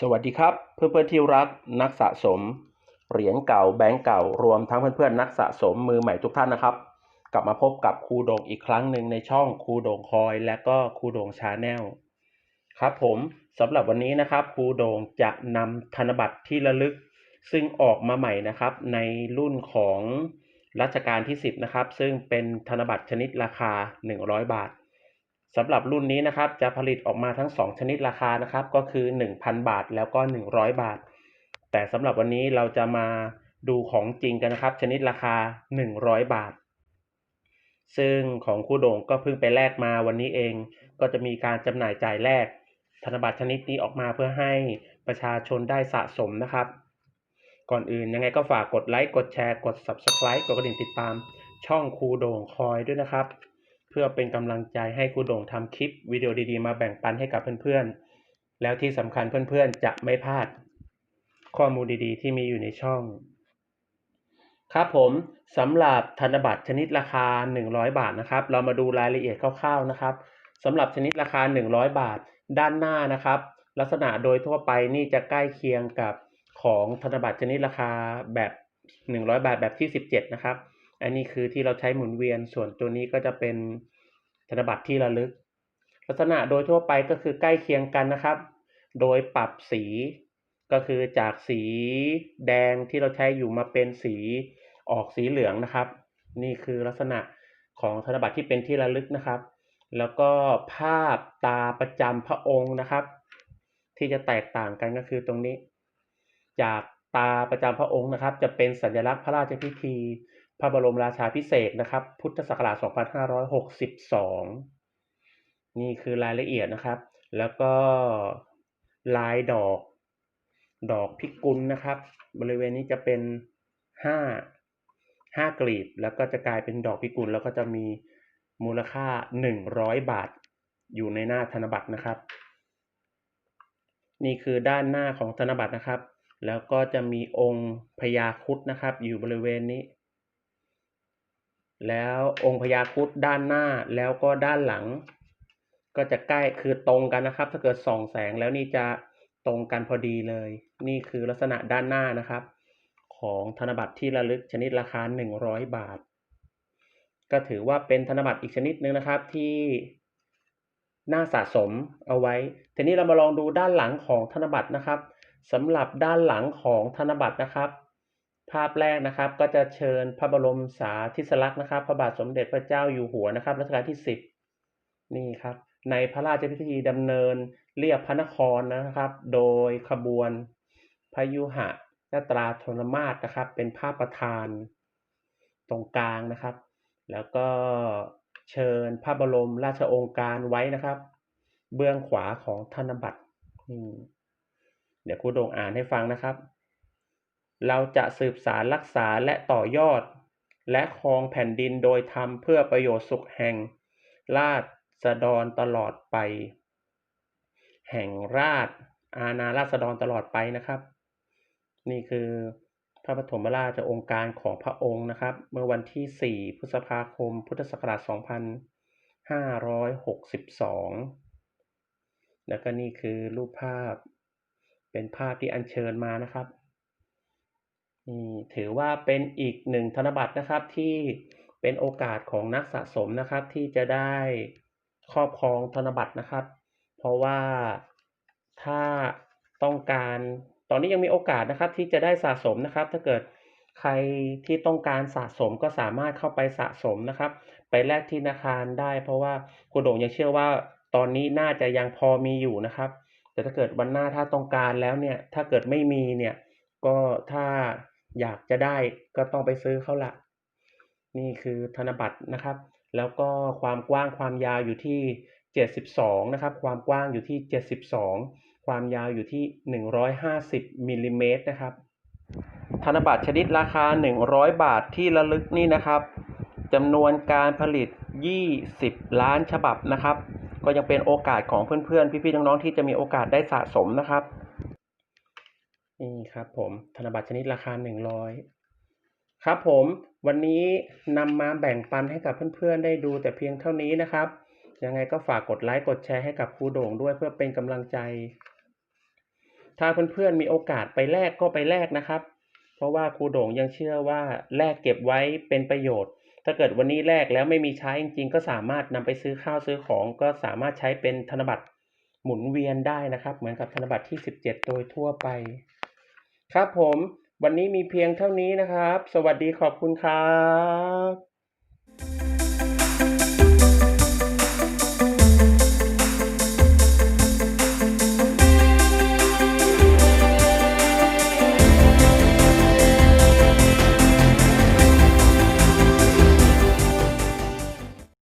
สวัสดีครับเพื่อนๆที่รักนักสะสม เหรียญเก่าแบงก์เก่ารวมทั้งเพื่อนๆนักสะสมมือใหม่ทุกท่านนะครับ กลับมาพบกับครูโด่งอีกครั้งหนึ่งในช่องครูโด่งคอย และก็ครูโด่งชาแนลครับผมสำหรับวันนี้นะครับครูโด่งจะนำธนบัตรที่ระลึก ซึ่งออกมาใหม่นะครับในรุ่นของรัชกาลที่ 10 นะครับ ซึ่งเป็นธนบัตรชนิดราคา 100 บาท สำหรับรุ่นนี้นะครับจะผลิตออกมาทั้ง 2 ชนิดราคานะครับก็คือ 1,000 บาทแล้วก็ 100 บาท แต่สำหรับวันนี้เราจะมาดูของจริงกันนะครับ ชนิดราคา 100 บาท ซึ่งของครูโด่งก็เพิ่งไปแลกมาวันนี้เอง ก็จะมีการจำหน่ายจ่ายแลกธนบัตรชนิดนี้ออกมาเพื่อให้ประชาชนได้สะสมนะครับ ก่อนอื่นยังไงก็ฝากกดไลค์กดแชร์กด Subscribe กดกระดิ่งติดตาม ช่องครูโด่งคอยด้วยนะครับ เพื่อเป็นกำลังใจให้ครูโด่งทำคลิปวิดีโอดีๆ มาแบ่งปันให้กับเพื่อนๆ แล้วที่สำคัญเพื่อนๆ จะไม่พลาดข้อมูลดีๆ ที่มีอยู่ในช่อง ครับผมสำหรับธนบัตรชนิดราคา 100 บาทนะครับ เรามาดูรายละเอียดคร่าวๆนะครับสำหรับชนิดราคา 100 บาท ด้านหน้านะครับ ลักษณะโดยทั่วไปนี่จะใกล้เคียงกับของธนบัตรชนิดราคาแบบ 100 บาทแบบที่ 17 นะครับ อันนี้คือที่เราใช้หมุนเวียน ส่วนตัวนี้ก็จะเป็นธนบัตรที่ระลึก ลักษณะโดยทั่วไปก็คือใกล้เคียงกันนะครับ โดยปรับสีก็คือจากสีแดงที่เราใช้อยู่มาเป็นสีออกสีเหลืองนะครับ นี่คือลักษณะของธนบัตรที่เป็นที่ระลึกนะครับ แล้วก็ภาพตาประจำพระองค์นะครับ ที่จะแตกต่างกันก็คือตรงนี้ จากตาประจำพระองค์นะครับ จะเป็นสัญลักษณ์พระราชพิธี พระบรมราชาพิเศษนะครับ พุทธศักราช 2562 นี่คือรายละเอียดนะครับ แล้วก็ลายดอก ดอกพิกุลนะครับ บริเวณนี้จะเป็นห้าห้ากลีบ แล้วก็จะกลายเป็นดอกพิกุล แล้วก็จะมีมูลค่า 100 บาท อยู่ในหน้าธนบัตรนะครับ นี่คือด้านหน้าของธนบัตรนะครับ แล้วก็จะมีองค์พญาคุดนะครับ อยู่บริเวณนี้ แล้วองค์พญาครุดด้านหน้าแล้วก็ด้านหลัง ก็จะใกล้คือตรงกันนะครับ ถ้าเกิดส่องแสงแล้วนี่จะตรงกันพอดีเลย นี่คือลักษณะด้านหน้านะครับ ของธนบัตรที่ระลึกชนิดราคา 100 บาท ก็ถือว่าเป็นธนบัตรอีกชนิดหนึ่งนะครับที่น่าสะสมเอาไว้ ทีนี้เรามาลองดูด้านหลังของธนบัตรนะครับสำหรับด้านหลังของธนบัตรนะครับ ภาพแรกนะครับก็จะเชิญพระบรมสาธิสลักษณ์นะครับ พระบาทสมเด็จพระเจ้าอยู่หัวนะครับรัชกาลที่ 10 นี่ครับ ในพระราชพิธีดำเนินเรียบพระนครนะครับ โดยขบวนพยุหะยตราธนมาศนะครับ เป็นภาพประธานตรงกลางนะครับ แล้วก็เชิญพระบรมราชองค์การไว้นะครับ เบื้องขวาของธนบัตรเดี๋ยวครูโด่งอ่านให้ฟังนะครับ เราจะสืบสารรักษาและต่อยอด และครองแผ่นดินโดยทำเพื่อประโยชน์สุขแห่ง ราษฎรตลอดไป แห่งราชอาณาราษฎรตลอดไปนะครับ นี่คือพระปฐมราชองค์การของพระองค์นะครับ เมื่อวันที่ 4 พฤษภาคม พุทธศักราช 2562 แล้วก็นี่คือรูปภาพ เป็นภาพที่อัญเชิญมานะครับ นี่ถือว่าเป็นอีกหนึ่งธนบัตรนะครับที่เป็นโอกาสของนักสะสมนะครับที่จะได้ครอบครองธนบัตรนะครับ เพราะว่าถ้าต้องการตอนนี้ยังมีโอกาสนะครับที่จะได้สะสมนะครับ ถ้าเกิดใครที่ต้องการสะสมก็สามารถเข้าไปสะสมนะครับ ไปแลกที่ธนาคารได้ เพราะว่าคุณโด่งยังเชื่อว่าตอนนี้น่าจะยังพอมีอยู่นะครับ แต่ถ้าเกิดวันหน้าถ้าต้องการแล้วเนี่ยถ้าเกิดไม่มีเนี่ยก็ถ้า อยากจะได้ก็ต้องไปซื้อเขาละนี่คือธนบัตรนะครับ แล้วก็ความกว้างความยาวอยู่ที่ 72 นะครับ ความกว้างอยู่ที่ 72 ความยาวอยู่ที่ 150มิลลิเมตรนะครับ ธนบัตรชนิดราคา 100 บาทที่ระลึกนี่นะครับจำนวนการผลิต 20 ล้านฉบับนะครับ ก็ยังเป็นโอกาสของเพื่อนๆ พี่ๆ น้องๆ ที่จะมีโอกาสได้สะสมนะครับ นี่ครับผมธนบัตรชนิดราคา 100 ครับผมวันนี้นำมาแบ่งปันให้กับเพื่อนๆ ได้ดูแต่เพียงเท่านี้นะครับ ยังไงก็ฝากกดไลค์กดแชร์ให้กับครูโด่งด้วยเพื่อเป็นกำลังใจ ถ้าเพื่อนๆมีโอกาสไปแลกก็ไปแลกนะครับ เพราะว่าครูโด่งยังเชื่อว่าแลกเก็บไว้เป็นประโยชน์ ถ้าเกิดวันนี้แลกแล้วไม่มีใช้จริงๆ ก็สามารถนำไปซื้อข้าวซื้อของ ก็สามารถใช้เป็นธนบัตรหมุนเวียนได้นะครับ เหมือนกับธนบัตรที่ 17 โดยทั่วไป ครับผม วันนี้มีเพียงเท่านี้นะครับ สวัสดีขอบคุณครับ